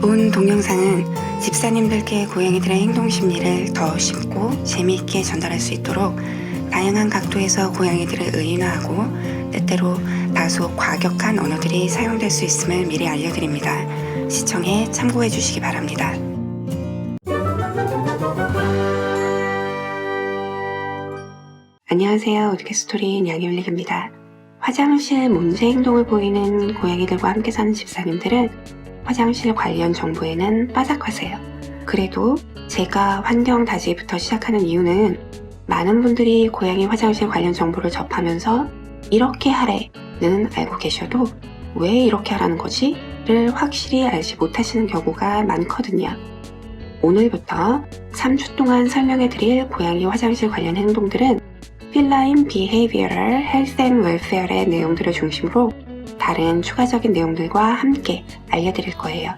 본 동영상은 집사님들께 고양이들의 행동 심리를 더 쉽고 재미있게 전달할 수 있도록 다양한 각도에서 고양이들을 의인화하고 때때로 다소 과격한 언어들이 사용될 수 있음을 미리 알려드립니다. 시청에 참고해 주시기 바랍니다. 안녕하세요. 우드캐스토리 양현릭입니다. 화장실 문제 행동을 보이는 고양이들과 함께 사는 집사님들은 화장실 관련 정보에는 빠삭하세요. 그래도 제가 환경 다지기부터 시작하는 이유는 많은 분들이 고양이 화장실 관련 정보를 접하면서 이렇게 하래는 알고 계셔도 왜 이렇게 하라는 거지? 를 확실히 알지 못하시는 경우가 많거든요. 오늘부터 3주 동안 설명해 드릴 고양이 화장실 관련 행동들은 필라인 Behavioral Health and Welfare의 내용들을 중심으로 다른 추가적인 내용들과 함께 알려드릴 거예요.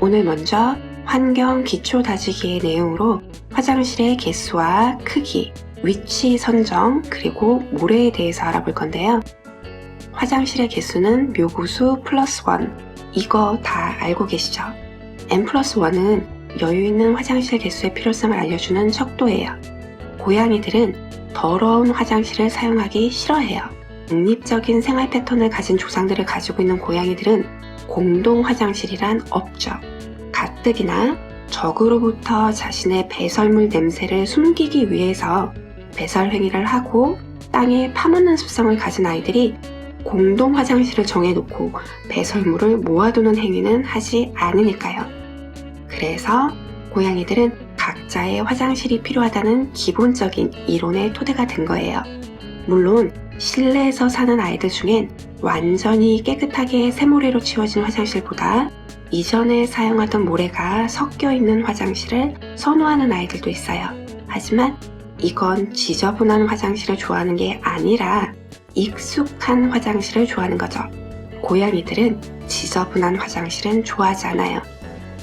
오늘 먼저 환경 기초 다지기의 내용으로 화장실의 개수와 크기, 위치 선정, 그리고 모래에 대해서 알아볼 건데요. 화장실의 개수는 묘구수 플러스 1. 이거 다 알고 계시죠? n 플러스 1은 여유 있는 화장실 개수의 필요성을 알려주는 척도예요. 고양이들은 더러운 화장실을 사용하기 싫어해요. 독립적인 생활 패턴을 가진 조상들을 가지고 있는 고양이들은 공동 화장실이란 없죠. 가뜩이나 적으로부터 자신의 배설물 냄새를 숨기기 위해서 배설 행위를 하고 땅에 파묻는 습성을 가진 아이들이 공동 화장실을 정해놓고 배설물을 모아두는 행위는 하지 않으니까요. 그래서 고양이들은 각자의 화장실이 필요하다는 기본적인 이론의 토대가 된 거예요. 물론 실내에서 사는 아이들 중엔 완전히 깨끗하게 새모래로 치워진 화장실보다 이전에 사용하던 모래가 섞여 있는 화장실을 선호하는 아이들도 있어요. 하지만 이건 지저분한 화장실을 좋아하는 게 아니라 익숙한 화장실을 좋아하는 거죠. 고양이들은 지저분한 화장실은 좋아하지 않아요.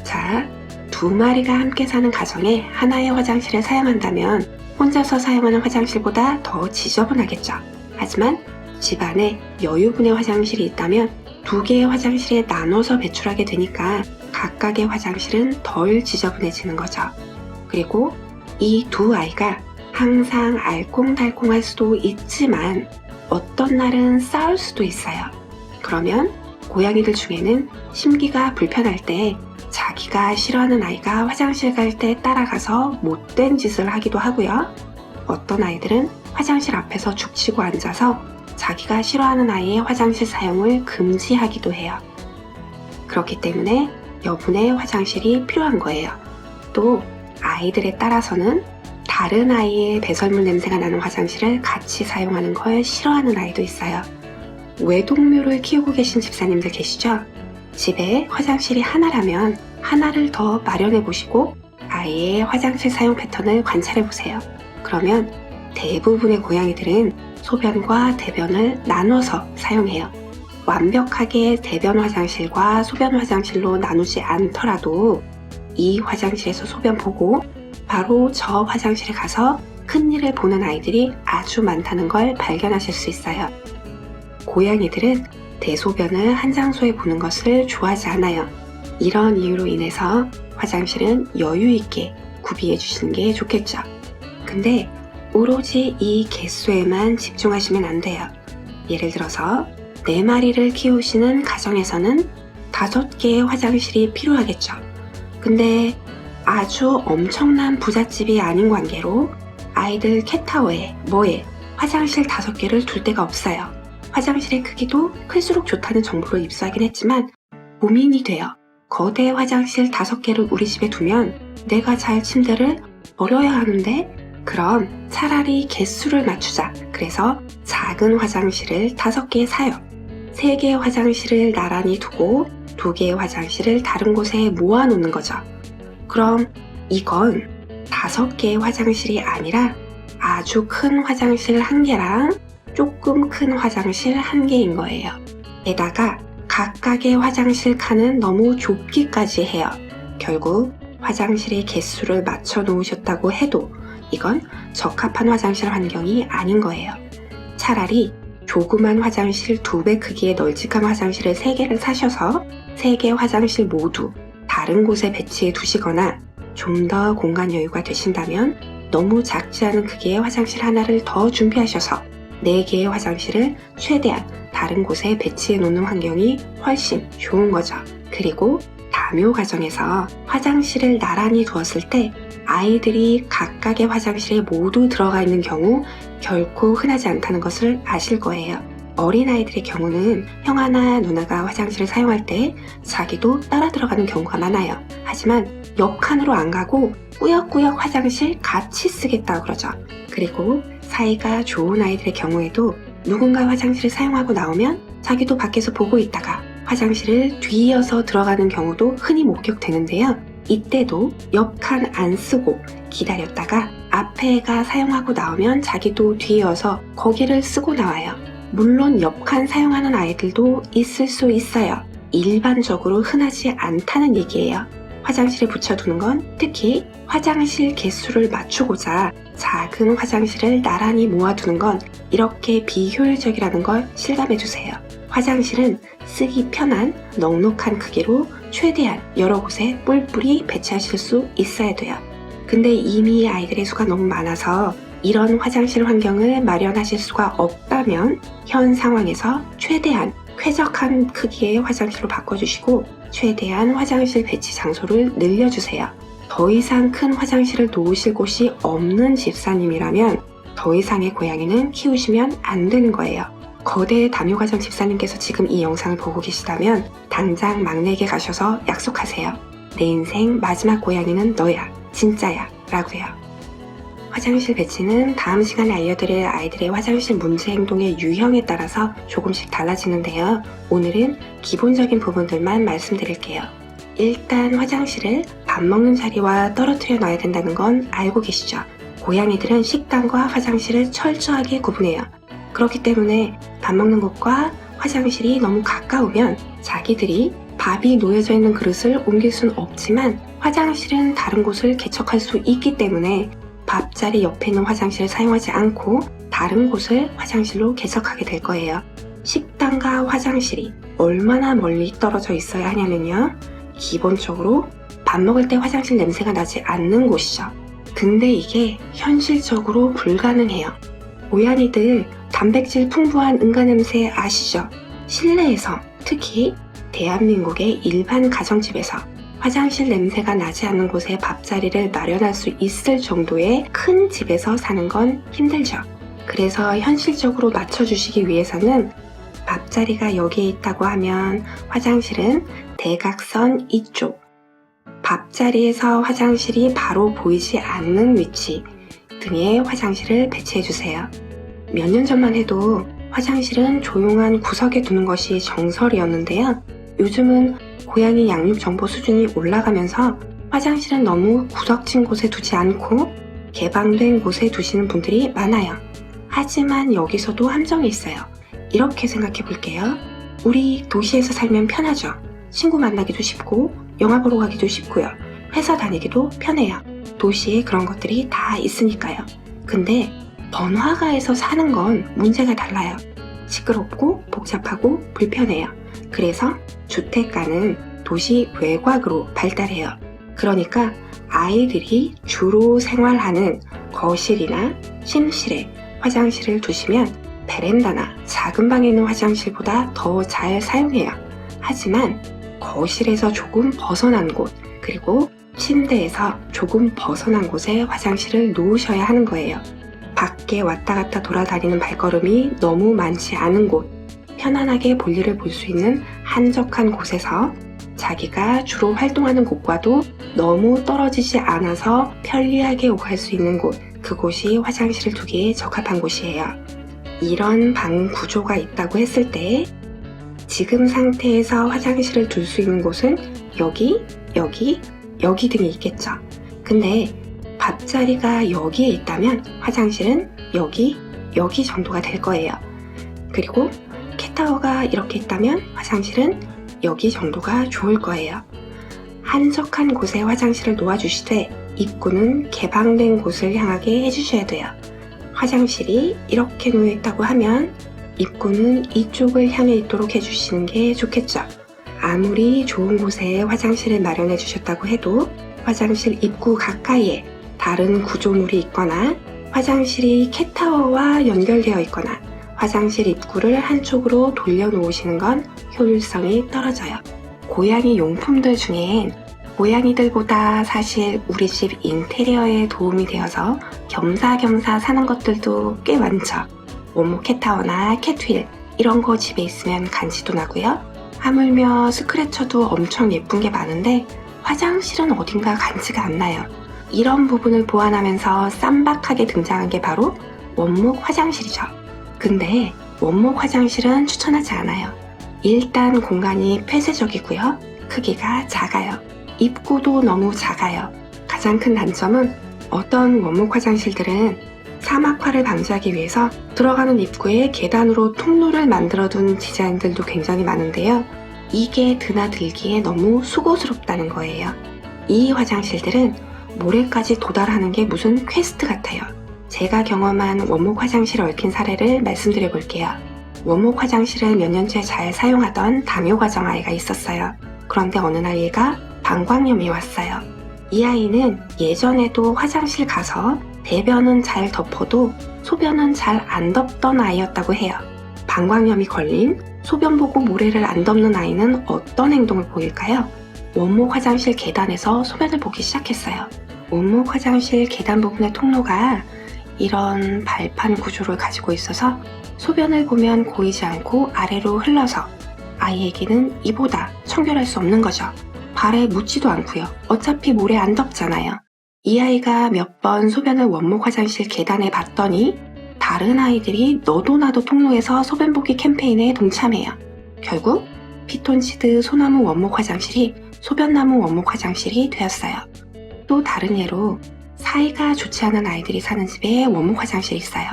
자, 두 마리가 함께 사는 가정에 하나의 화장실을 사용한다면 혼자서 사용하는 화장실보다 더 지저분하겠죠. 하지만 집안에 여유분의 화장실이 있다면 두 개의 화장실에 나눠서 배출하게 되니까 각각의 화장실은 덜 지저분해지는 거죠. 그리고 이 두 아이가 항상 알콩달콩할 수도 있지만 어떤 날은 싸울 수도 있어요. 그러면 고양이들 중에는 심기가 불편할 때 자기가 싫어하는 아이가 화장실 갈 때 따라가서 못된 짓을 하기도 하고요. 어떤 아이들은 화장실 앞에서 죽치고 앉아서 자기가 싫어하는 아이의 화장실 사용을 금지하기도 해요. 그렇기 때문에 여분의 화장실이 필요한 거예요. 또 아이들에 따라서는 다른 아이의 배설물 냄새가 나는 화장실을 같이 사용하는 걸 싫어하는 아이도 있어요. 외동묘를 키우고 계신 집사님들 계시죠? 집에 화장실이 하나라면 하나를 더 마련해 보시고 아이의 화장실 사용 패턴을 관찰해 보세요. 그러면 대부분의 고양이들은 소변과 대변을 나눠서 사용해요. 완벽하게 대변 화장실과 소변 화장실로 나누지 않더라도 이 화장실에서 소변 보고 바로 저 화장실에 가서 큰일을 보는 아이들이 아주 많다는 걸 발견하실 수 있어요. 고양이들은 대소변을 한 장소에 보는 것을 좋아하지 않아요. 이런 이유로 인해서 화장실은 여유 있게 구비해 주시는 게 좋겠죠. 근데 오로지 이 개수에만 집중하시면 안 돼요. 예를 들어서 네 마리를 키우시는 가정에서는 다섯 개의 화장실이 필요하겠죠. 근데 아주 엄청난 부잣집이 아닌 관계로 아이들 캣타워에 뭐에 화장실 다섯 개를 둘 데가 없어요. 화장실의 크기도 클수록 좋다는 정보를 입수하긴 했지만 고민이 돼요. 거대 화장실 다섯 개를 우리 집에 두면 내가 잘 침대를 버려야 하는데 그럼 차라리 개수를 맞추자. 그래서 작은 화장실을 다섯 개 사요. 세 개의 화장실을 나란히 두고 두 개의 화장실을 다른 곳에 모아 놓는 거죠. 그럼 이건 다섯 개의 화장실이 아니라 아주 큰 화장실 한 개랑 조금 큰 화장실 한 개인 거예요. 게다가 각각의 화장실 칸은 너무 좁기까지 해요. 결국 화장실의 개수를 맞춰 놓으셨다고 해도 이건 적합한 화장실 환경이 아닌 거예요. 차라리 조그만 화장실 두 배 크기의 널찍한 화장실을 세 개를 사셔서 세개 화장실 모두 다 다른 곳에 배치해 두시거나 좀 더 공간 여유가 되신다면 너무 작지 않은 크기의 화장실 하나를 더 준비하셔서 4개의 화장실을 최대한 다른 곳에 배치해 놓는 환경이 훨씬 좋은 거죠. 그리고 다묘 가정에서 화장실을 나란히 두었을 때 아이들이 각각의 화장실에 모두 들어가 있는 경우 결코 흔하지 않다는 것을 아실 거예요. 어린아이들의 경우는 형아나 누나가 화장실을 사용할 때 자기도 따라 들어가는 경우가 많아요. 하지만 옆칸으로 안 가고 꾸역꾸역 화장실 같이 쓰겠다 그러죠. 그리고 사이가 좋은 아이들의 경우에도 누군가 화장실을 사용하고 나오면 자기도 밖에서 보고 있다가 화장실을 뒤이어서 들어가는 경우도 흔히 목격되는데요. 이때도 옆 칸 안 쓰고 기다렸다가 앞에가 사용하고 나오면 자기도 뒤이어서 거기를 쓰고 나와요. 물론 옆 칸 사용하는 아이들도 있을 수 있어요. 일반적으로 흔하지 않다는 얘기예요. 화장실에 붙여두는 건 특히 화장실 개수를 맞추고자 작은 화장실을 나란히 모아두는 건 이렇게 비효율적이라는 걸 실감해 주세요. 화장실은 쓰기 편한 넉넉한 크기로 최대한 여러 곳에 뿔뿔이 배치하실 수 있어야 돼요. 근데 이미 아이들의 수가 너무 많아서 이런 화장실 환경을 마련하실 수가 없다면 현 상황에서 최대한 쾌적한 크기의 화장실로 바꿔주시고 최대한 화장실 배치 장소를 늘려주세요. 더 이상 큰 화장실을 놓으실 곳이 없는 집사님이라면 더 이상의 고양이는 키우시면 안 되는 거예요. 거대 다묘가정 집사님께서 지금 이 영상을 보고 계시다면 당장 막내에게 가셔서 약속하세요. 내 인생 마지막 고양이는 너야. 진짜야. 라고요. 화장실 배치는 다음 시간에 알려드릴 아이들의 화장실 문제 행동의 유형에 따라서 조금씩 달라지는데요. 오늘은 기본적인 부분들만 말씀드릴게요. 일단 화장실을 밥 먹는 자리와 떨어뜨려 놔야 된다는 건 알고 계시죠? 고양이들은 식당과 화장실을 철저하게 구분해요. 그렇기 때문에 밥 먹는 곳과 화장실이 너무 가까우면 자기들이 밥이 놓여져 있는 그릇을 옮길 순 없지만 화장실은 다른 곳을 개척할 수 있기 때문에 밥자리 옆에 있는 화장실을 사용하지 않고 다른 곳을 화장실로 개척하게 될 거예요. 식당과 화장실이 얼마나 멀리 떨어져 있어야 하냐면요. 기본적으로 밥 먹을 때 화장실 냄새가 나지 않는 곳이죠. 근데 이게 현실적으로 불가능해요. 고양이들 단백질 풍부한 응가 냄새 아시죠? 실내에서 특히 대한민국의 일반 가정집에서 화장실 냄새가 나지 않는 곳에 밥자리를 마련할 수 있을 정도의 큰 집에서 사는 건 힘들죠. 그래서 현실적으로 맞춰주시기 위해서는 밥자리가 여기에 있다고 하면 화장실은 대각선 이쪽, 밥자리에서 화장실이 바로 보이지 않는 위치 등의 화장실을 배치해주세요. 몇 년 전만 해도 화장실은 조용한 구석에 두는 것이 정설이었는데요. 요즘은 고양이 양육 정보 수준이 올라가면서 화장실은 너무 구석진 곳에 두지 않고 개방된 곳에 두시는 분들이 많아요. 하지만 여기서도 함정이 있어요. 이렇게 생각해 볼게요. 우리 도시에서 살면 편하죠. 친구 만나기도 쉽고, 영화 보러 가기도 쉽고요. 회사 다니기도 편해요. 도시에 그런 것들이 다 있으니까요. 근데 번화가에서 사는 건 문제가 달라요. 시끄럽고 복잡하고 불편해요. 그래서 주택가는 도시 외곽으로 발달해요. 그러니까 아이들이 주로 생활하는 거실이나 침실에 화장실을 두시면 베란다나 작은 방에 있는 화장실보다 더 잘 사용해요. 하지만 거실에서 조금 벗어난 곳, 그리고 침대에서 조금 벗어난 곳에 화장실을 놓으셔야 하는 거예요. 밖에 왔다 갔다 돌아다니는 발걸음이 너무 많지 않은 곳, 편안하게 볼일을 볼 수 있는 한적한 곳에서 자기가 주로 활동하는 곳과도 너무 떨어지지 않아서 편리하게 오갈 수 있는 곳, 그곳이 화장실을 두기에 적합한 곳이에요. 이런 방 구조가 있다고 했을 때 지금 상태에서 화장실을 둘 수 있는 곳은 여기, 여기, 여기 등이 있겠죠. 근데 밥자리가 여기에 있다면 화장실은 여기, 여기 정도가 될 거예요. 그리고 캣타워가 이렇게 있다면 화장실은 여기 정도가 좋을 거예요. 한적한 곳에 화장실을 놓아주시되 입구는 개방된 곳을 향하게 해주셔야 돼요. 화장실이 이렇게 놓여있다고 하면 입구는 이쪽을 향해 있도록 해주시는 게 좋겠죠. 아무리 좋은 곳에 화장실을 마련해 주셨다고 해도 화장실 입구 가까이에 다른 구조물이 있거나 화장실이 캣타워와 연결되어 있거나 화장실 입구를 한쪽으로 돌려놓으시는 건 효율성이 떨어져요. 고양이 용품들 중엔 고양이들보다 사실 우리 집 인테리어에 도움이 되어서 겸사겸사 사는 것들도 꽤 많죠. 원목 캣타워나 캣휠 이런 거 집에 있으면 간지도 나고요. 하물며 스크래쳐도 엄청 예쁜 게 많은데 화장실은 어딘가 간지가 안 나요. 이런 부분을 보완하면서 쌈박하게 등장한 게 바로 원목 화장실이죠. 근데 원목 화장실은 추천하지 않아요. 일단 공간이 폐쇄적이고요. 크기가 작아요. 입구도 너무 작아요. 가장 큰 단점은 어떤 원목 화장실들은 사막화를 방지하기 위해서 들어가는 입구에 계단으로 통로를 만들어둔 디자인들도 굉장히 많은데요. 이게 드나들기에 너무 수고스럽다는 거예요. 이 화장실들은 모래까지 도달하는 게 무슨 퀘스트 같아요. 제가 경험한 원목 화장실 얽힌 사례를 말씀드려 볼게요. 원목 화장실을 몇 년째 잘 사용하던 담요 과정 아이가 있었어요. 그런데 어느 날 얘가 방광염이 왔어요. 이 아이는 예전에도 화장실 가서 대변은 잘 덮어도 소변은 잘 안 덮던 아이였다고 해요. 방광염이 걸린 소변 보고 모래를 안 덮는 아이는 어떤 행동을 보일까요? 원목 화장실 계단에서 소변을 보기 시작했어요. 원목 화장실 계단 부분의 통로가 이런 발판 구조를 가지고 있어서 소변을 보면 고이지 않고 아래로 흘러서 아이에게는 이보다 청결할 수 없는 거죠. 발에 묻지도 않고요. 어차피 모래 안 덮잖아요. 이 아이가 몇 번 소변을 원목 화장실 계단에 봤더니 다른 아이들이 너도 나도 통로에서 소변 보기 캠페인에 동참해요. 결국 피톤치드 소나무 원목 화장실이 소변나무 원목 화장실이 되었어요. 또 다른 예로 사이가 좋지 않은 아이들이 사는 집에 원목 화장실이 있어요.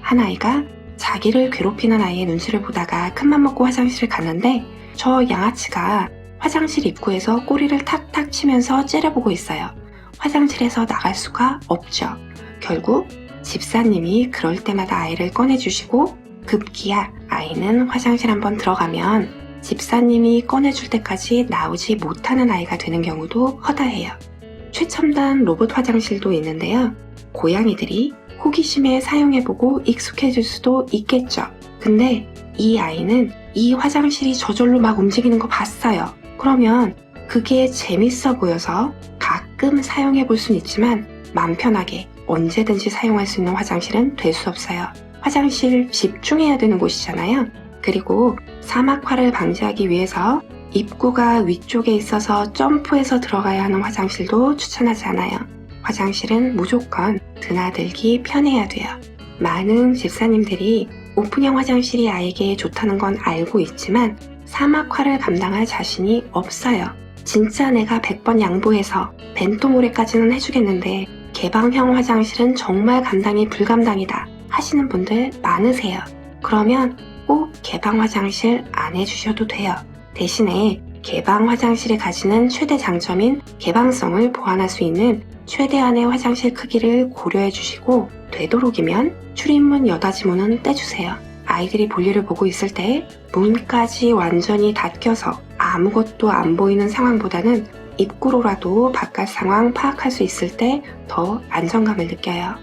한 아이가 자기를 괴롭히는 아이의 눈치를 보다가 큰맘 먹고 화장실을 갔는데 저 양아치가 화장실 입구에서 꼬리를 탁탁 치면서 째려보고 있어요. 화장실에서 나갈 수가 없죠. 결국 집사님이 그럴 때마다 아이를 꺼내주시고 급기야 아이는 화장실 한번 들어가면 집사님이 꺼내줄 때까지 나오지 못하는 아이가 되는 경우도 허다해요. 최첨단 로봇 화장실도 있는데요. 고양이들이 호기심에 사용해보고 익숙해질 수도 있겠죠. 근데 이 아이는 이 화장실이 저절로 막 움직이는 거 봤어요. 그러면 그게 재밌어 보여서 가끔 사용해 볼 수는 있지만 맘 편하게 언제든지 사용할 수 있는 화장실은 될 수 없어요. 화장실 집중해야 되는 곳이잖아요. 그리고 사막화를 방지하기 위해서 입구가 위쪽에 있어서 점프해서 들어가야 하는 화장실도 추천하지 않아요. 화장실은 무조건 드나들기 편해야 돼요. 많은 집사님들이 오픈형 화장실이 아이에게 좋다는 건 알고 있지만 사막화를 감당할 자신이 없어요. 진짜 내가 100번 양보해서 벤토모레까지는 해주겠는데 개방형 화장실은 정말 감당이 불감당이다 하시는 분들 많으세요. 그러면 꼭 개방 화장실 안 해주셔도 돼요. 대신에 개방 화장실이 가지는 최대 장점인 개방성을 보완할 수 있는 최대한의 화장실 크기를 고려해 주시고 되도록이면 출입문 여닫이 문은 떼주세요. 아이들이 볼일을 보고 있을 때 문까지 완전히 닫혀서 아무것도 안 보이는 상황보다는 입구로라도 바깥 상황 파악할 수 있을 때 더 안정감을 느껴요.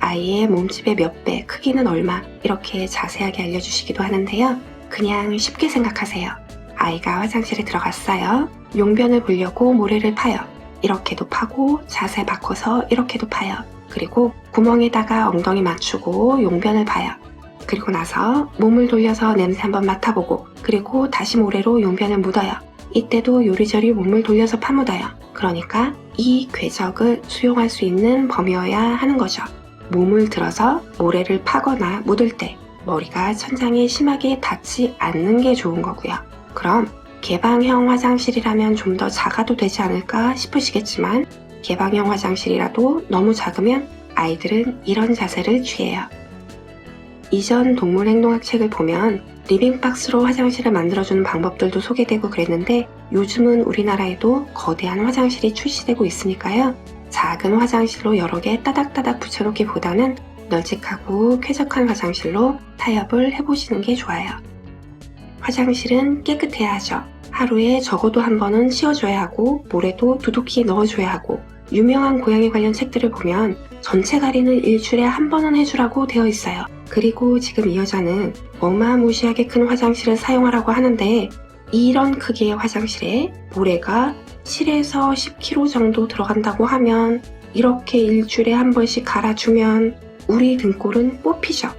아이의 몸집의 몇 배, 크기는 얼마 이렇게 자세하게 알려주시기도 하는데요. 그냥 쉽게 생각하세요. 아이가 화장실에 들어갔어요. 용변을 보려고 모래를 파요. 이렇게도 파고 자세 바꿔서 이렇게도 파요. 그리고 구멍에다가 엉덩이 맞추고 용변을 파요. 그리고 나서 몸을 돌려서 냄새 한번 맡아보고 그리고 다시 모래로 용변을 묻어요. 이때도 요리조리 몸을 돌려서 파묻어요. 그러니까 이 궤적을 수용할 수 있는 범위여야 하는 거죠. 몸을 들어서 모래를 파거나 묻을 때 머리가 천장에 심하게 닿지 않는 게 좋은 거고요. 그럼 개방형 화장실이라면 좀 더 작아도 되지 않을까 싶으시겠지만 개방형 화장실이라도 너무 작으면 아이들은 이런 자세를 취해요. 이전 동물행동학 책을 보면 리빙박스로 화장실을 만들어주는 방법들도 소개되고 그랬는데 요즘은 우리나라에도 거대한 화장실이 출시되고 있으니까요. 작은 화장실로 여러 개 따닥따닥 붙여놓기보다는 널찍하고 쾌적한 화장실로 타협을 해보시는 게 좋아요. 화장실은 깨끗해야 하죠. 하루에 적어도 한 번은 치워줘야 하고 모래도 두둑히 넣어줘야 하고 유명한 고양이 관련 책들을 보면 전체 가리는 일주일에 한 번은 해주라고 되어 있어요. 그리고 지금 이 여자는 어마무시하게 큰 화장실을 사용하라고 하는데 이런 크기의 화장실에 모래가 7에서 10kg 정도 들어간다고 하면 이렇게 일주일에 한 번씩 갈아주면 우리 등골은 뽑히죠.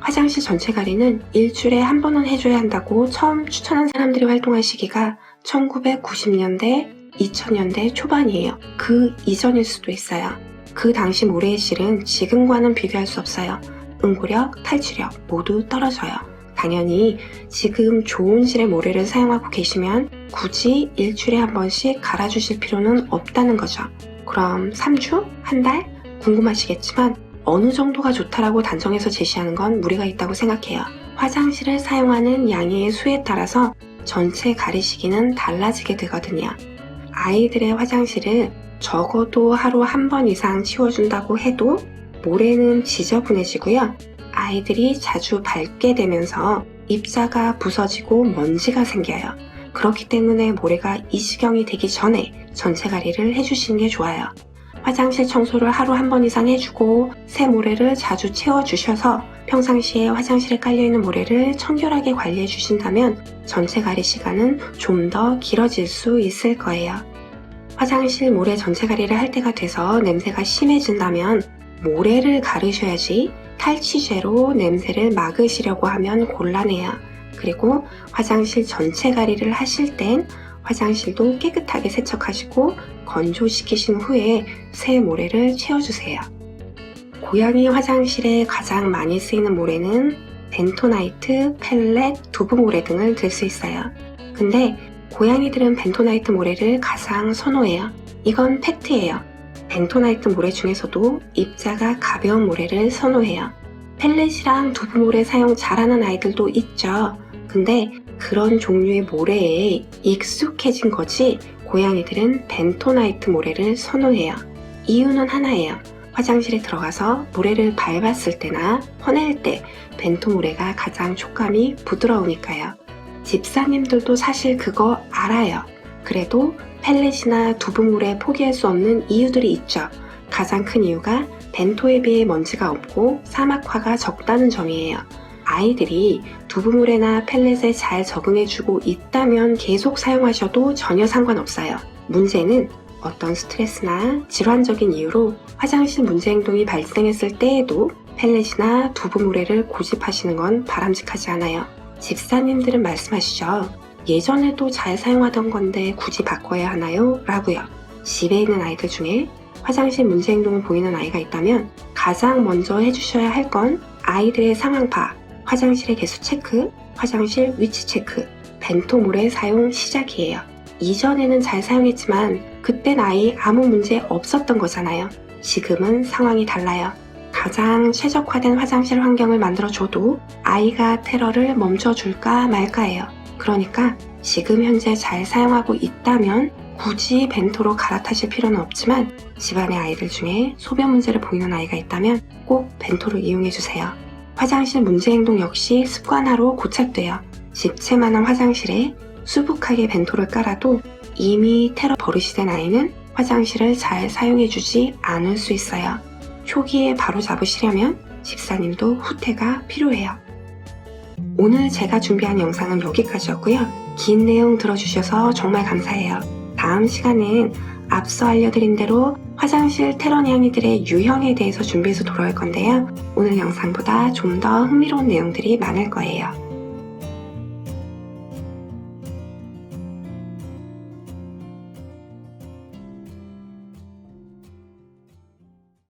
화장실 전체 가리는 일주일에 한 번은 해줘야 한다고 처음 추천한 사람들이 활동한 시기가 1990년대, 2000년대 초반이에요. 그 이전일 수도 있어요. 그 당시 모래의 실은 지금과는 비교할 수 없어요. 응고력, 탈취력 모두 떨어져요. 당연히 지금 좋은 실의 모래를 사용하고 계시면 굳이 일주일에 한 번씩 갈아주실 필요는 없다는 거죠. 그럼 3주? 한 달? 궁금하시겠지만 어느 정도가 좋다라고 단정해서 제시하는 건 무리가 있다고 생각해요. 화장실을 사용하는 양의 수에 따라서 전체 가리 시기는 달라지게 되거든요. 아이들의 화장실을 적어도 하루 한 번 이상 치워준다고 해도 모래는 지저분해지고요. 아이들이 자주 밟게 되면서 입자가 부서지고 먼지가 생겨요. 그렇기 때문에 모래가 이 지경이 되기 전에 전체 가리를 해주시는 게 좋아요. 화장실 청소를 하루 한 번 이상 해주고 새 모래를 자주 채워주셔서 평상시에 화장실에 깔려있는 모래를 청결하게 관리해 주신다면 전체 가리 시간은 좀 더 길어질 수 있을 거예요. 화장실 모래 전체 가리를 할 때가 돼서 냄새가 심해진다면 모래를 가르셔야지 탈취제로 냄새를 막으시려고 하면 곤란해요. 그리고 화장실 전체 가리를 하실 땐 화장실도 깨끗하게 세척하시고 건조시키신 후에 새 모래를 채워주세요. 고양이 화장실에 가장 많이 쓰이는 모래는 벤토나이트, 펠렛, 두부 모래 등을 들 수 있어요. 근데 고양이들은 벤토나이트 모래를 가장 선호해요. 이건 팩트예요. 벤토나이트 모래 중에서도 입자가 가벼운 모래를 선호해요. 펠렛이랑 두부 모래 사용 잘하는 아이들도 있죠. 근데 그런 종류의 모래에 익숙해진 거지 고양이들은 벤토나이트 모래를 선호해요. 이유는 하나예요. 화장실에 들어가서 모래를 밟았을 때나 퍼낼 때 벤토 모래가 가장 촉감이 부드러우니까요. 집사님들도 사실 그거 알아요. 그래도 펠렛이나 두부물에 포기할 수 없는 이유들이 있죠. 가장 큰 이유가 벤토에 비해 먼지가 없고 사막화가 적다는 점이에요. 아이들이 두부물에나 펠렛에 잘 적응해주고 있다면 계속 사용하셔도 전혀 상관없어요. 문제는 어떤 스트레스나 질환적인 이유로 화장실 문제 행동이 발생했을 때에도 펠렛이나 두부모래를 고집하시는 건 바람직하지 않아요. 집사님들은 말씀하시죠. 예전에도 잘 사용하던 건데 굳이 바꿔야 하나요? 라고요. 집에 있는 아이들 중에 화장실 문제 행동을 보이는 아이가 있다면 가장 먼저 해주셔야 할 건 아이들의 상황 파, 화장실의 개수 체크, 화장실 위치 체크, 벤토모래 사용 시작이에요. 이전에는 잘 사용했지만 그땐 아이 아무 문제 없었던 거잖아요. 지금은 상황이 달라요. 가장 최적화된 화장실 환경을 만들어줘도 아이가 테러를 멈춰줄까 말까예요. 그러니까 지금 현재 잘 사용하고 있다면 굳이 벤토로 갈아타실 필요는 없지만 집안의 아이들 중에 소변 문제를 보이는 아이가 있다면 꼭 벤토를 이용해주세요. 화장실 문제 행동 역시 습관화로 고착돼요. 집채만한 화장실에 수북하게 벤토를 깔아도 이미 테러 버릇이 된 아이는 화장실을 잘 사용해주지 않을 수 있어요. 초기에 바로 잡으시려면 집사님도 후퇴가 필요해요. 오늘 제가 준비한 영상은 여기까지였고요. 긴 내용 들어주셔서 정말 감사해요. 다음 시간엔 앞서 알려드린 대로 화장실 테러냥이들의 유형에 대해서 준비해서 돌아올 건데요. 오늘 영상보다 좀 더 흥미로운 내용들이 많을 거예요.